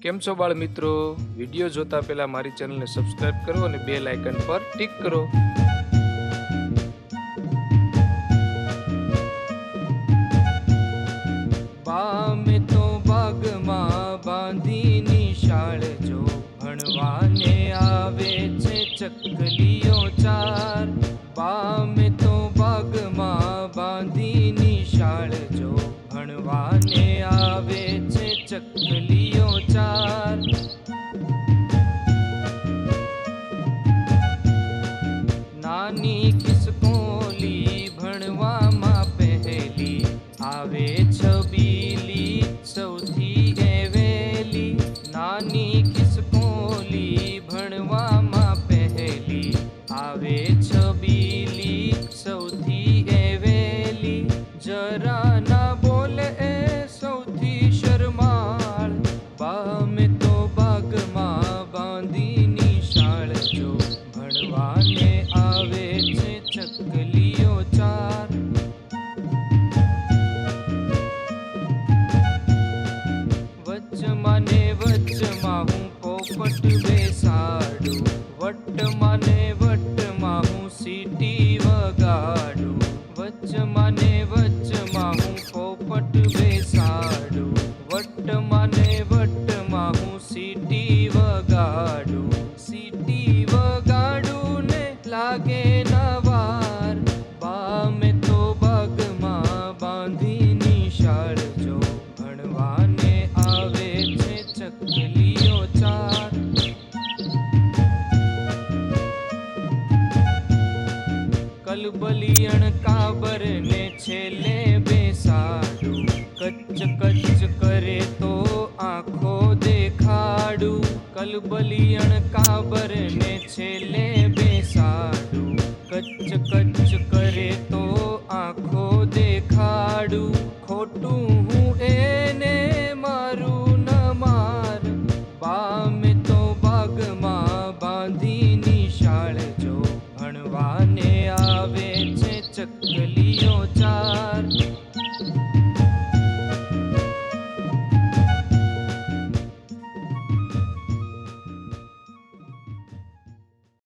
કેમ છો બાળ મિત્રો વીડિયો જોતા પહેલા મારી ચેનલને સબસ્ક્રાઇબ કરો અને બે લાઇકન પર ટિક કરો. પામે તો બાગમાં બાંધી નિશાળ જો ભણવાને આવે છે ચકલીઓ ચાર. પામે તો બાગમાં બાંધી નિશાળ જો ભણવાને આવે છે ચકલીઓ પોપટ બેસાડું. વટમાં ને વટમાં હું સીટી વગાડું. વચમાં ને વચમાં હું પોપટ બેસાડું. વટમાં ને વટમાં સીટી વગાડું. બલબલિયણ કાબર ને છેલે બેસાડું. કચ્ચ કચ્ચ કરે તો આંખો દેખાડું. કલબલિયણ કાબર ને છેલે બેસાડું. કચ્ચ કચ્ચ કરે તો આંખો દેખાડું. ખોટું હું એને મારું ન માર પામે તો બાગમાં બાંધી નિશાળ જો ભણવાને ಚಕ್ಕಲಿ